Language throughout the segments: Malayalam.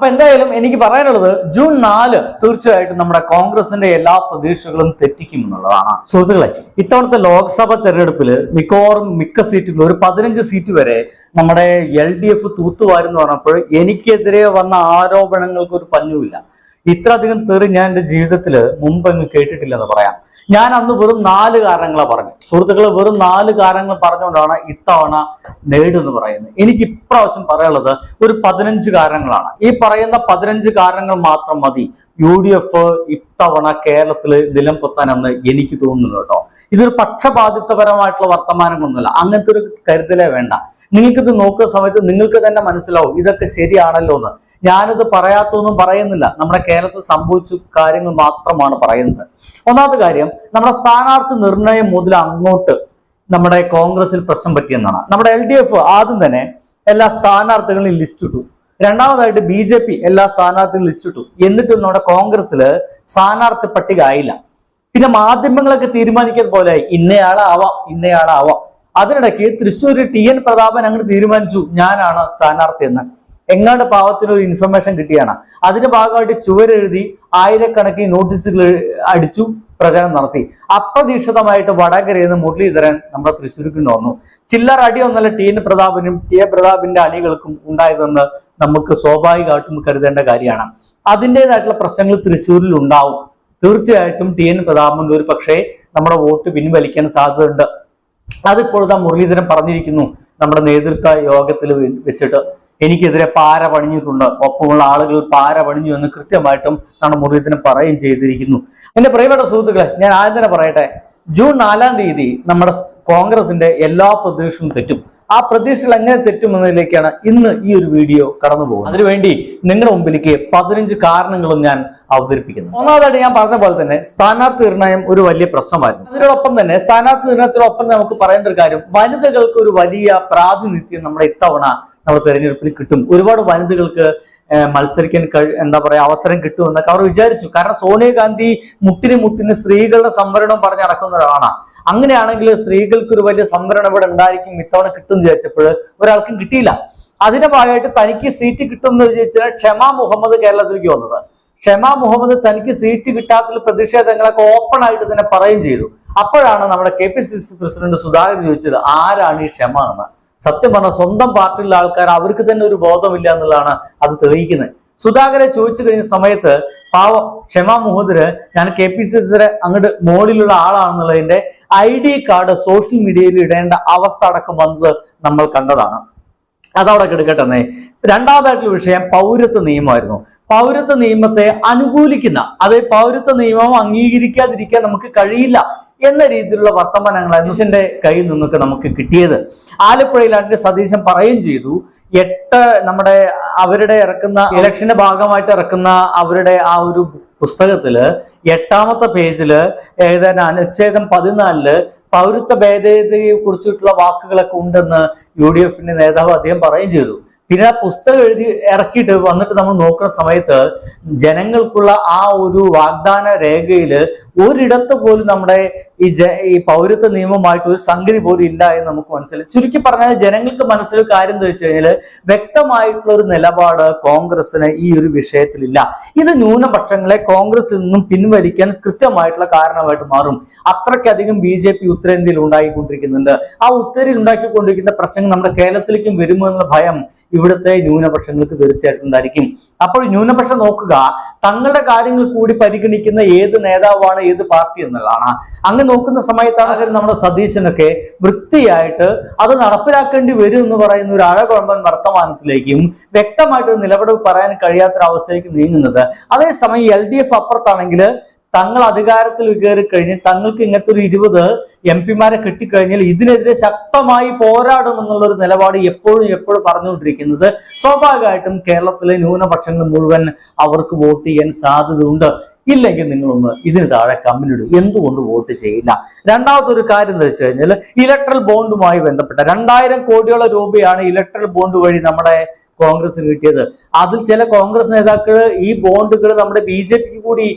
അപ്പൊ എന്തായാലും എനിക്ക് പറയാനുള്ളത് ജൂൺ നാല് തീർച്ചയായിട്ടും നമ്മുടെ കോൺഗ്രസിന്റെ എല്ലാ പ്രതീക്ഷകളും തെറ്റിക്കും എന്നുള്ളതാണ്. സുഹൃത്തുക്കളെ ഇത്തവണത്തെ ലോക്സഭ തെരഞ്ഞെടുപ്പിൽ മിക്കവാറും മിക്ക സീറ്റുകളും ഒരു പതിനഞ്ച് സീറ്റ് വരെ നമ്മുടെ എൽ ഡി എഫ് തൂത്തുവാരെന്ന് പറഞ്ഞപ്പോൾ എനിക്കെതിരെ വന്ന ആരോപണങ്ങൾക്ക് ഒരു പഞ്ഞുമില്ല. ഇത്രയധികം തെറി ഞാൻ എന്റെ ജീവിതത്തിൽ മുമ്പ് അങ്ങ് കേട്ടിട്ടില്ലെന്ന് പറയാം. ഞാൻ അന്ന് വെറും നാല് കാരണങ്ങളെ പറഞ്ഞു സുഹൃത്തുക്കൾ വെറും നാല് കാരണങ്ങൾ പറഞ്ഞുകൊണ്ടാണ് ഇത്തവണ നേടുമെന്ന് പറയുന്നത്. എനിക്ക് ഇപ്രാവശ്യം പറയാനുള്ളത് ഒരു പതിനഞ്ച് കാരണങ്ങളാണ്. ഈ പറയുന്ന പതിനഞ്ച് കാരണങ്ങൾ മാത്രം മതി. യു ഡി എഫ് ഇത്തവണ കേരളത്തിൽ നിലം പൊത്താനെന്ന് എനിക്ക് തോന്നുന്നു കേട്ടോ. ഇതൊരു പക്ഷപാതിത്വപരമായിട്ടുള്ള വർത്തമാനങ്ങളൊന്നുമല്ല. അങ്ങനത്തെ ഒരു കരുതലേ വേണ്ട. നിങ്ങൾക്കിത് നോക്കുന്ന സമയത്ത് നിങ്ങൾക്ക് തന്നെ മനസ്സിലാവും ഇതൊക്കെ ശരിയാണല്ലോ എന്ന് ഞാനിത് പറയാത്തൊന്നും പറയുന്നില്ല. നമ്മുടെ കേരളത്തിൽ സംഭവിച്ച കാര്യങ്ങൾ മാത്രമാണ് പറയുന്നത്. ഒന്നാമത്തെ കാര്യം നമ്മുടെ സ്ഥാനാർത്ഥി നിർണയം മുതൽ അങ്ങോട്ട് നമ്മുടെ കോൺഗ്രസിൽ പ്രശ്നം പറ്റിയെന്നാണ് നമ്മുടെ എൽ ഡി എഫ് ആദ്യം തന്നെ എല്ലാ സ്ഥാനാർത്ഥികളും ലിസ്റ്റ് ഇട്ടു. രണ്ടാമതായിട്ട് ബി ജെ പി എല്ലാ സ്ഥാനാർത്ഥികളും ലിസ്റ്റ് ഇട്ടു. എന്നിട്ടും നമ്മുടെ കോൺഗ്രസ്സിൽ സ്ഥാനാർത്ഥി പട്ടിക ആയില്ല. പിന്നെ മാധ്യമങ്ങളൊക്കെ തീരുമാനിക്കുന്ന പോലെ ഇന്നയാളാവാം ഇന്നയാളാവാം. അതിനിടയ്ക്ക് തൃശ്ശൂർ ടി എൻ പ്രതാപൻ അങ്ങനെ തീരുമാനിച്ചു ഞാനാണ് സ്ഥാനാർത്ഥി എന്ന്. എങ്ങാണ്ട് പാവത്തിന് ഒരു ഇൻഫർമേഷൻ കിട്ടിയാണ്. അതിന്റെ ഭാഗമായിട്ട് ചുവരെഴുതി ആയിരക്കണക്കിന് നോട്ടീസുകൾ അടിച്ചു പ്രചരണം നടത്തി. അപ്രതീക്ഷിതമായിട്ട് വടകരയിൽ നിന്ന് മുരളീധരൻ നമ്മുടെ തൃശ്ശൂർക്ക് വന്നു. ചില്ലറ അടിയൊന്നല്ല ടി എൻ പ്രതാപനും ടി എ പ്രതാപിന്റെ അണികൾക്കും ഉണ്ടായതെന്ന് നമുക്ക് സ്വാഭാവികമായിട്ടും കരുതേണ്ട കാര്യമാണ്. അതിന്റെതായിട്ടുള്ള പ്രശ്നങ്ങൾ തൃശ്ശൂരിൽ ഉണ്ടാവും. തീർച്ചയായിട്ടും ടി എൻ പ്രതാപൻ ഒരു പക്ഷേ നമ്മുടെ വോട്ട് പിൻവലിക്കാൻ സാധ്യതയുണ്ട്. അതിപ്പോഴത്തെ മുരളീധരൻ പറഞ്ഞിരിക്കുന്നു നമ്മുടെ നേതൃത്വ യോഗത്തിൽ വെച്ചിട്ട്. എനിക്കെതിരെ പാര പണിഞ്ഞിട്ടുണ്ട്. ഒപ്പമുള്ള ആളുകൾ പാര പണിഞ്ഞു എന്ന് കൃത്യമായിട്ടും നമ്മുടെ മുരളീധരൻ പറയുകയും ചെയ്തിരിക്കുന്നു. എന്റെ പ്രിയപ്പെട്ട സുഹൃത്തുക്കളെ ഞാൻ ആദ്യം തന്നെ പറയട്ടെ ജൂൺ നാലാം തീയതി നമ്മുടെ കോൺഗ്രസിന്റെ എല്ലാ പ്രതീക്ഷകളും തെറ്റും. ആ പ്രതീക്ഷകൾ എങ്ങനെ തെറ്റുമെന്നതിലേക്കാണ് ഇന്ന് ഈ ഒരു വീഡിയോ കടന്നു പോകുന്നത്. അതിനുവേണ്ടി നിങ്ങളുടെ മുമ്പിലേക്ക് പതിനഞ്ച് കാരണങ്ങളും ഞാൻ അവതരിപ്പിക്കുന്നു. ഒന്നാമതായിട്ട് ഞാൻ പറഞ്ഞ പോലെ തന്നെ സ്ഥാനാർത്ഥി നിർണയം ഒരു വലിയ പ്രശ്നമായിരുന്നു. അതിനോടൊപ്പം തന്നെ സ്ഥാനാർത്ഥി നിർണയത്തിനൊപ്പം നമുക്ക് പറയേണ്ട ഒരു കാര്യം വനിതകൾക്ക് ഒരു വലിയ പ്രാതിനിധ്യം നമ്മുടെ ഇത്തവണ നമ്മുടെ തെരഞ്ഞെടുപ്പിൽ കിട്ടും. ഒരുപാട് വനിതകൾക്ക് മത്സരിക്കാൻ കഴി എന്താ പറയാ അവസരം കിട്ടുമെന്നൊക്കെ അവർ വിചാരിച്ചു. കാരണം സോണിയാഗാന്ധി മുട്ടിന് മുട്ടിന് സ്ത്രീകളുടെ സംവരണം പറഞ്ഞ് നടക്കുന്ന ഒരാളാണ്. അങ്ങനെയാണെങ്കിൽ സ്ത്രീകൾക്ക് ഒരു വലിയ സംവരണം ഇവിടെ ഉണ്ടായിരിക്കും ഇത്തവണ കിട്ടും എന്ന് വിചാരിച്ചപ്പോൾ ഒരാൾക്കും കിട്ടിയില്ല. അതിന്റെ ഭാഗമായിട്ട് തനിക്ക് സീറ്റ് കിട്ടും എന്ന് വിചാരിച്ചാൽ ക്ഷമ മുഹമ്മദ് കേരളത്തിലേക്ക് വന്നത്. ക്ഷമ മുഹമ്മദ് തനിക്ക് സീറ്റ് കിട്ടാത്തതിൽ പ്രതിഷേധങ്ങളൊക്കെ ഓപ്പൺ ആയിട്ട് തന്നെ പറയുകയും ചെയ്തു. അപ്പോഴാണ് നമ്മുടെ K P C C president Sudhakaran ചോദിച്ചത് ആരാണ് ഈ ക്ഷമ എന്ന് സത്യം പറഞ്ഞ സ്വന്തം പാർട്ടിയിലുള്ള ആൾക്കാർ അവർക്ക് തന്നെ ഒരു ബോധമില്ല എന്നുള്ളതാണ് അത് തെളിയിക്കുന്നത്. സുധാകരെ ചോദിച്ചു കഴിഞ്ഞ സമയത്ത് പാവം ക്ഷമാ മുഹദര് ഞാൻ കെ പി സി സിയുടെ അങ്ങോട്ട് മോളിലുള്ള ആളാണെന്നുള്ളതിന്റെ ഐ ഡി കാർഡ് സോഷ്യൽ മീഡിയയിൽ ഇടേണ്ട അവസ്ഥ അടക്കം വന്നത് നമ്മൾ കണ്ടതാണ്. അതവിടെ കിടക്കട്ടെ രണ്ടാമതായിട്ടുള്ള വിഷയം പൗരത്വ നിയമമായിരുന്നു. പൗരത്വ നിയമത്തെ അനുകൂലിക്കുന്ന അതായത് പൗരത്വ നിയമം അംഗീകരിക്കാതിരിക്കാൻ നമുക്ക് കഴിയില്ല. എന്ന രീതിയിലുള്ള വർത്തമാനങ്ങൾ അനീസിന്റെ കയ്യിൽ നിന്നൊക്കെ നമുക്ക് കിട്ടിയത്. ആലപ്പുഴയിൽ അതിന്റെ സതീശൻ പറയുകയും ചെയ്തു എട്ട് നമ്മുടെ അവരുടെ ഇറക്കുന്ന ഇലക്ഷന്റെ ഭാഗമായിട്ട് ഇറക്കുന്ന അവരുടെ ആ ഒരു പുസ്തകത്തിൽ എട്ടാമത്തെ പേജിൽ ഏതാനും അനുച്ഛേദം പതിനാലിൽ പൗരത്വ ഭേദഗതിയെ കുറിച്ചിട്ടുള്ള വാക്കുകളൊക്കെ ഉണ്ടെന്ന് യു ഡി എഫിന്റെ നേതാവ് അദ്ദേഹം പറയുകയും ചെയ്തു. പിന്നെ ആ പുസ്തകം എഴുതി ഇറക്കിയിട്ട് വന്നിട്ട് നമ്മൾ നോക്കുന്ന സമയത്ത് ജനങ്ങൾക്കുള്ള ആ ഒരു വാഗ്ദാന രേഖയിൽ ഒരിടത്ത് പോലും നമ്മുടെ ഈ ജ ഈ പൗരത്വ നിയമമായിട്ട് ഒരു സംഗതി പോലും ഇല്ല എന്ന് നമുക്ക് മനസ്സിലായി. ചുരുക്കി പറഞ്ഞാൽ ജനങ്ങൾക്ക് മനസ്സിലൊരു കാര്യം എന്ന് വെച്ച് കഴിഞ്ഞാൽ വ്യക്തമായിട്ടുള്ള ഒരു നിലപാട് കോൺഗ്രസിന് ഈ ഒരു വിഷയത്തിലില്ല. ഇത് ന്യൂനപക്ഷങ്ങളെ കോൺഗ്രസിൽ നിന്നും പിൻവലിക്കാൻ കൃത്യമായിട്ടുള്ള കാരണമായിട്ട് മാറും. അത്രയ്ക്കധികം ബി ജെ പി ഉത്തരേന്ത്യയിൽ ഉണ്ടാക്കിക്കൊണ്ടിരിക്കുന്നുണ്ട് ആ ഉത്തരയിൽ ഉണ്ടാക്കിക്കൊണ്ടിരിക്കുന്ന പ്രശ്നങ്ങൾ നമ്മുടെ കേരളത്തിലേക്കും വരുമോ എന്നുള്ള ഭയം ഇവിടുത്തെ ന്യൂനപക്ഷങ്ങൾക്ക് തീർച്ചയായിട്ടും ഉണ്ടായിരിക്കും. അപ്പോൾ ന്യൂനപക്ഷം നോക്കുക തങ്ങളുടെ കാര്യങ്ങൾ കൂടി പരിഗണിക്കുന്ന ഏത് നേതാവാണ് ഏത് പാർട്ടി എന്നുള്ളതാണ്. അങ്ങ് നോക്കുന്ന സമയത്താണ് നമ്മുടെ സതീശനൊക്കെ വൃത്തിയായിട്ട് അത് നടപ്പിലാക്കേണ്ടി വരും എന്ന് പറയുന്ന ഒരു അഴകുഴമ്പൻ വർത്തമാനത്തിലേക്കും വ്യക്തമായിട്ട് ഒരു നിലപാട് പറയാൻ കഴിയാത്തൊരവസ്ഥയിലേക്ക് നീങ്ങുന്നത്. അതേസമയം എൽ ഡി എഫ് അപ്പുറത്താണെങ്കിൽ തങ്ങൾ അധികാരത്തിൽ കയറി കഴിഞ്ഞ് തങ്ങൾക്ക് ഇങ്ങനത്തെ ഒരു ഇരുപത് എം പിമാരെ കിട്ടിക്കഴിഞ്ഞാൽ ഇതിനെതിരെ ശക്തമായി പോരാടും എന്നുള്ള ഒരു നിലപാട് എപ്പോഴും എപ്പോഴും പറഞ്ഞുകൊണ്ടിരിക്കുന്നത്. സ്വാഭാവികമായിട്ടും കേരളത്തിലെ ന്യൂനപക്ഷങ്ങൾ മുഴുവൻ അവർക്ക് വോട്ട് ചെയ്യാൻ സാധ്യതയുണ്ട്. ഇല്ലെങ്കിൽ നിങ്ങളൊന്ന് ഇതിന് താഴെ കമ്പനിയുടെ എന്തുകൊണ്ട് വോട്ട് ചെയ്യില്ല? രണ്ടാമത്തെ ഒരു കാര്യം എന്ന് വെച്ച് കഴിഞ്ഞാൽ ഇലക്ട്രൽ ബോണ്ടുമായി ബന്ധപ്പെട്ട രണ്ടായിരം കോടിയോളം രൂപയാണ് ഇലക്ട്രൽ ബോണ്ട് വഴി നമ്മുടെ കോൺഗ്രസിന് കിട്ടിയത്. അതിൽ ചില കോൺഗ്രസ് നേതാക്കൾ ഈ ബോണ്ടുകൾ നമ്മുടെ ബി കൂടി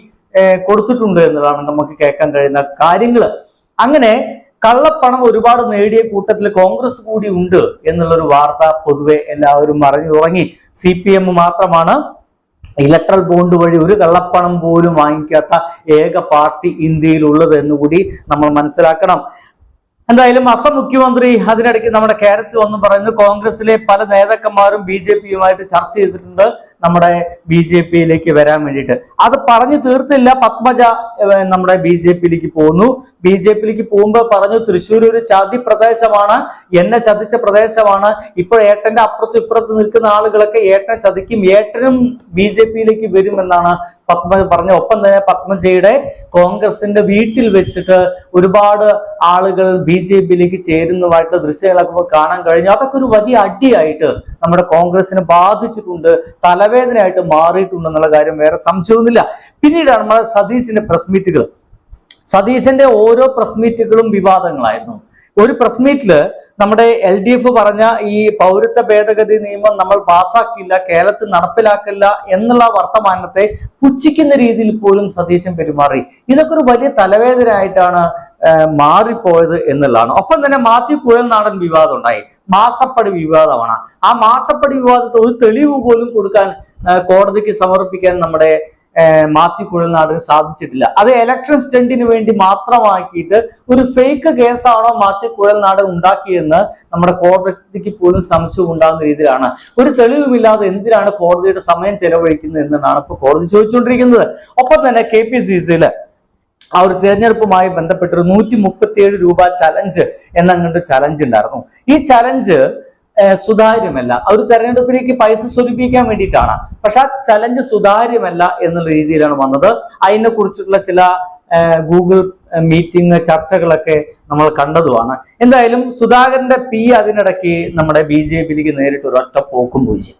കൊടുത്തിട്ടുണ്ട് എന്നുള്ളതാണ് നമുക്ക് കേൾക്കാൻ കഴിയുന്ന കാര്യങ്ങൾ അങ്ങനെ കള്ളപ്പണം ഒരുപാട് നേടിയ കൂട്ടത്തിൽ കോൺഗ്രസ് കൂടി ഉണ്ട് എന്നുള്ളൊരു വാർത്ത പൊതുവെ എല്ലാവരും അറിഞ്ഞു തുടങ്ങി. സി പി എം മാത്രമാണ് ഇലക്ട്രൽ ബോണ്ട് വഴി ഒരു കള്ളപ്പണം പോലും വാങ്ങിക്കാത്ത ഏക പാർട്ടി ഇന്ത്യയിൽ ഉള്ളത് എന്നുകൂടി നമ്മൾ മനസ്സിലാക്കണം. എന്തായാലും അസം മുഖ്യമന്ത്രി അതിനിടയ്ക്ക് നമ്മുടെ കേരളത്തിൽ ഒന്നും പറയുന്നു കോൺഗ്രസിലെ പല നേതാക്കന്മാരും ബി ജെ പിയുമായിട്ട് ചർച്ച ചെയ്തിട്ടുണ്ട്. നമ്മുടെ ബി ജെ പിയിലേക്ക് വരാൻ വേണ്ടിയിട്ട്. അത് പറഞ്ഞു തീർത്തില്ല പത്മജ നമ്മുടെ ബി ജെ പിയിലേക്ക് പോകുന്നു ബി ജെ പിയിലേക്ക് പോകുമ്പോൾ പറഞ്ഞു തൃശ്ശൂർ ഒരു ചതി പ്രദേശമാണ് എന്നെ ചതിച്ച പ്രദേശമാണ്. ഇപ്പോൾ ഏട്ടന്റെ അപ്പുറത്തും ഇപ്പുറത്ത് നിൽക്കുന്ന ആളുകളൊക്കെ ഏട്ടനെ ചതിക്കും ഏട്ടനും ബി ജെ പിയിലേക്ക് വരുമെന്നാണ് പത്മജ പറഞ്ഞ ഒപ്പം തന്നെ പത്മജയുടെ കോൺഗ്രസിന്റെ വീട്ടിൽ വെച്ചിട്ട് ഒരുപാട് ആളുകൾ ബി ജെ പിയിലേക്ക് ചേരുന്നതായിട്ട് ദൃശ്യങ്ങളൊക്കെ കാണാൻ കഴിഞ്ഞു. അതൊക്കെ ഒരു വലിയ അടിയായിട്ട് നമ്മുടെ കോൺഗ്രസിനെ ബാധിച്ചിട്ടുണ്ട് തലവേദനയായിട്ട് മാറിയിട്ടുണ്ട് എന്നുള്ള കാര്യം വേറെ സംശയമൊന്നുമില്ല. പിന്നീടാണ് നമ്മുടെ സതീശിന്റെ പ്രസ് മീറ്റുകൾ സതീശന്റെ ഓരോ പ്രസ് മീറ്റുകളും വിവാദങ്ങളായിരുന്നു. ഒരു പ്രസ് മീറ്റിൽ നമ്മുടെ എൽ ഡി എഫ് പറഞ്ഞ ഈ പൗരത്വ ഭേദഗതി നിയമം നമ്മൾ പാസ്സാക്കില്ല കേരളത്തിൽ നടപ്പിലാക്കില്ല എന്നുള്ള വർത്തമാനത്തെ പുച്ഛിക്കുന്ന രീതിയിൽ പോലും സതീശൻ പെരുമാറി. ഇതൊക്കെ ഒരു വലിയ തലവേദനയായിട്ടാണ് മാറിപ്പോയത് എന്നുള്ളതാണ്. ഒപ്പം തന്നെ മാത്യു കുഴൽനാടൻ വിവാദം ഉണ്ടായി. മാസപ്പടി വിവാദമാണ്. ആ മാസപ്പടി വിവാദത്തെ ഒരു തെളിവ് പോലും കൊടുക്കാൻ കോടതിക്ക് സമർപ്പിക്കാൻ നമ്മുടെ മാത്യു കുഴൽനാടിന് സാധിച്ചിട്ടില്ല. അത് ഇലക്ഷൻ സ്റ്റണ്ടിന് വേണ്ടി മാത്രമാക്കിയിട്ട് ഒരു ഫേക്ക് കേസാണോ മാത്യു കുഴൽനാട് ഉണ്ടാക്കിയെന്ന് നമ്മുടെ കോടതിക്ക് പോലും സംശയം ഉണ്ടാകുന്ന രീതിയിലാണ്. ഒരു തെളിവുമില്ലാതെ എന്തിനാണ് കോടതിയുടെ സമയം ചെലവഴിക്കുന്നത് എന്നാണ് ഇപ്പൊ കോടതി ചോദിച്ചുകൊണ്ടിരിക്കുന്നത്. ഒപ്പം തന്നെ കെ പി സി സിയിൽ ആ ഒരു തിരഞ്ഞെടുപ്പുമായി ബന്ധപ്പെട്ട് ഒരു നൂറ്റി മുപ്പത്തിയേഴ് രൂപ ചലഞ്ച് എന്നങ്ങോട്ട് ചലഞ്ച് ഉണ്ടായിരുന്നു. ഈ ചലഞ്ച് സുതാര്യമല്ല. അവർ തെരഞ്ഞെടുപ്പിലേക്ക് പൈസ സ്വരൂപിക്കാൻ വേണ്ടിയിട്ടാണ്. പക്ഷെ ആ ചലഞ്ച് സുതാര്യമല്ല എന്നുള്ള രീതിയിലാണ് വന്നത്. അതിനെ കുറിച്ചിട്ടുള്ള ചില ഗൂഗിൾ മീറ്റിംഗ് ചർച്ചകളൊക്കെ നമ്മൾ കണ്ടതുമാണ്. എന്തായാലും സുധാകരന്റെ പി അതിനിടയ്ക്ക് നമ്മുടെ ബി ജെ പിയിലേക്ക് നേരിട്ട് ഒരൊറ്റ പോക്കും പോയി.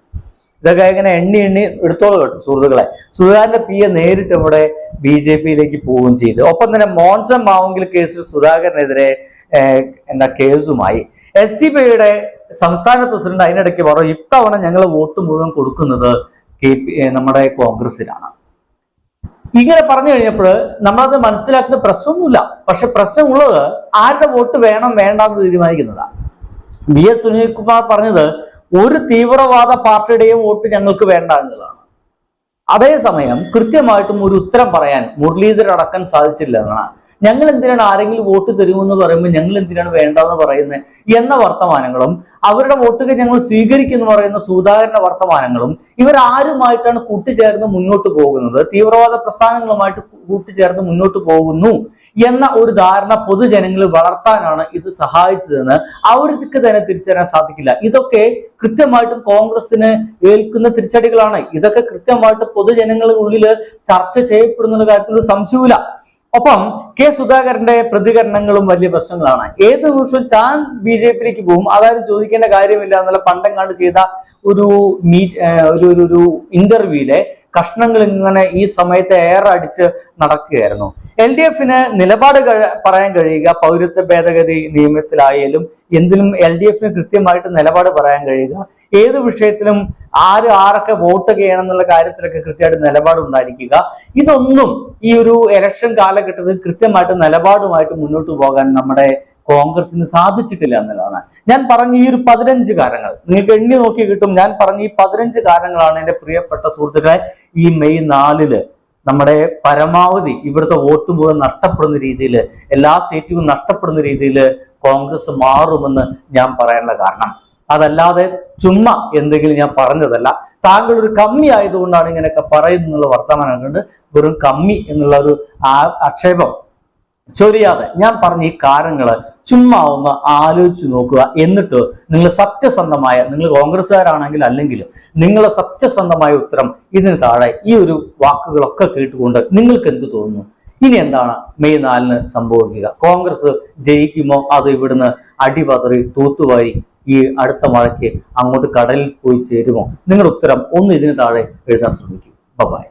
ഇതൊക്കെ ഇങ്ങനെ എണ്ണി എണ്ണി എടുത്തോളം കേട്ടോ സുഹൃത്തുക്കളെ. സുധാകരന്റെ പി എ നേരിട്ട് ഇവിടെ ബി ജെ പിയിലേക്ക് പോവുകയും ചെയ്തു. ഒപ്പം തന്നെ മോൺസൺ മാവെങ്കിൽ കേസിൽ സുധാകരനെതിരെ എന്താ കേസുമായി. എസ് ടി പിയുടെ സംസ്ഥാന പ്രസിഡന്റ് അതിനിടയ്ക്ക് പറഞ്ഞു ഇത്തവണ ഞങ്ങൾ വോട്ട് മുഴുവൻ കൊടുക്കുന്നത് കെ നമ്മുടെ കോൺഗ്രസിനാണ് ഇങ്ങനെ പറഞ്ഞു കഴിഞ്ഞപ്പോൾ നമ്മളത് മനസ്സിലാക്കുന്ന പ്രശ്നമൊന്നുമില്ല. പക്ഷെ പ്രശ്നമുള്ളത് ആരുടെ വോട്ട് വേണം വേണ്ട എന്ന് തീരുമാനിക്കുന്നതാണ് വി എസ് സുനിൽകുമാർ പറഞ്ഞത് ഒരു തീവ്രവാദ പാർട്ടിയുടെയും വോട്ട് ഞങ്ങൾക്ക് വേണ്ട എന്നുള്ളതാണ്. അതേസമയം കൃത്യമായിട്ടും ഒരു ഉത്തരം പറയാൻ മുരളീധരടക്കാൻ സാധിച്ചില്ല എന്നാണ്. ഞങ്ങൾ എന്തിനാണ് ആരെങ്കിലും വോട്ട് തരുമെന്ന് പറയുമ്പോൾ ഞങ്ങൾ എന്തിനാണ് വേണ്ടെന്ന് പറയുന്നത് എന്ന വർത്തമാനങ്ങളും അവരുടെ വോട്ടുകൾ ഞങ്ങൾ സ്വീകരിക്കുന്നു പറയുന്ന സുധാകരന്റെ വർത്തമാനങ്ങളും ഇവരാരുമായിട്ടാണ് കൂട്ടിച്ചേർന്ന് മുന്നോട്ട് പോകുന്നത്? തീവ്രവാദ പ്രസ്ഥാനങ്ങളുമായിട്ട് കൂട്ടിച്ചേർന്ന് മുന്നോട്ട് പോകുന്നു എന്ന ഒരു ധാരണ പൊതുജനങ്ങളിൽ വളർത്താനാണ് ഇത് സഹായിച്ചതെന്ന് അവർക്ക് തന്നെ തിരിച്ചറിയാൻ സാധിക്കില്ല. ഇതൊക്കെ കൃത്യമായിട്ടും കോൺഗ്രസിന് ഏൽക്കുന്ന തിരിച്ചടികളാണ്. ഇതൊക്കെ കൃത്യമായിട്ട് പൊതുജനങ്ങളുടെ ഉള്ളിൽ ചർച്ച ചെയ്യപ്പെടുന്ന കാര്യത്തിൽ സംശയമില്ല ഒപ്പം കെ സുധാകരന്റെ പ്രതികരണങ്ങളും വലിയ പ്രശ്നങ്ങളാണ്. ഏത് ദിവസവും ചാൻ ബി ജെ പിയിലേക്ക് പോകും. അതായത് ചോദിക്കേണ്ട കാര്യമില്ല എന്നുള്ള പണ്ടെങ്ങാണ്ട് ചെയ്ത ഒരു ഒരു ഒരു- ഇന്റർവ്യൂയിലെ കഷ്ണങ്ങൾ ഇങ്ങനെ ഈ സമയത്ത് ഏറെ അടിച്ച് നടക്കുകയായിരുന്നു. എൽ ഡി എഫിന് നിലപാട് പറയാൻ കഴിയുക. പൗരത്വ ഭേദഗതി നിയമത്തിലായാലും എന്തിനും എൽ ഡി എഫിന് കൃത്യമായിട്ട് നിലപാട് പറയാൻ കഴിയുക. ഏത് വിഷയത്തിലും ആര് ആരൊക്കെ വോട്ട് ചെയ്യണം എന്നുള്ള കാര്യത്തിലൊക്കെ കൃത്യമായിട്ട് നിലപാട് ഉണ്ടായിരിക്കുക ഇതൊന്നും ഈ ഒരു ഇലക്ഷൻ കാലഘട്ടത്തിൽ കൃത്യമായിട്ട് നിലപാടുമായിട്ട് മുന്നോട്ട് പോകാൻ നമ്മുടെ കോൺഗ്രസിന് സാധിച്ചിട്ടില്ല എന്നുള്ളതാണ്. ഞാൻ പറഞ്ഞ ഈ ഒരു പതിനഞ്ച് കാരണങ്ങൾ നിങ്ങൾക്ക് എണ്ണി നോക്കി കിട്ടും. ഞാൻ പറഞ്ഞ ഈ പതിനഞ്ച് കാരണങ്ങളാണ് എന്റെ പ്രിയപ്പെട്ട സുഹൃത്തുക്കളെ ഈ മെയ് നാലിൽ നമ്മുടെ പരമാവധി ഇവിടുത്തെ വോട്ട് മുഴുവൻ നഷ്ടപ്പെടുന്ന രീതിയിൽ എല്ലാ സീറ്റും നഷ്ടപ്പെടുന്ന രീതിയിൽ കോൺഗ്രസ് മാറുമെന്ന് ഞാൻ പറയാനുള്ള കാരണം. അതല്ലാതെ ചുമ്മാ എന്തെങ്കിലും ഞാൻ പറഞ്ഞതല്ല. താങ്കൾ ഒരു കമ്മി ആയതുകൊണ്ടാണ് ഇങ്ങനെയൊക്കെ പറയുന്ന വർത്തമാനം കൊണ്ട് വെറും കമ്മി എന്നുള്ള ഒരു ആക്ഷേപം ചൊരിയാതെ ഞാൻ പറഞ്ഞ ഈ കാര്യങ്ങൾ ചുമ്മാ ഒന്ന് ആലോചിച്ച് നോക്കുക. എന്നിട്ട് നിങ്ങൾ സത്യസന്ധമായ നിങ്ങൾ കോൺഗ്രസ്സുകാരാണെങ്കിൽ അല്ലെങ്കിലും നിങ്ങൾ സത്യസന്ധമായ ഉത്തരം ഇതിന് താഴെ ഈ ഒരു വാക്കുകളൊക്കെ കേട്ടുകൊണ്ട് നിങ്ങൾക്ക് എന്ത് തോന്നുന്നു? ഇനി എന്താണ് മെയ് നാലിന് സംഭവിക്കുക? കോൺഗ്രസ് ജയിക്കുമോ? അത് ഇവിടുന്ന് അടിപതറി തൂത്തുവാരി ഈ അടുത്ത മഴയ്ക്ക് അങ്ങോട്ട് കടലിൽ പോയി ചേരുമോ? നിങ്ങളുടെ ഉത്തരം ഒന്ന് ഇതിന് താഴെ എഴുതാൻ ശ്രമിക്കും. ബൈ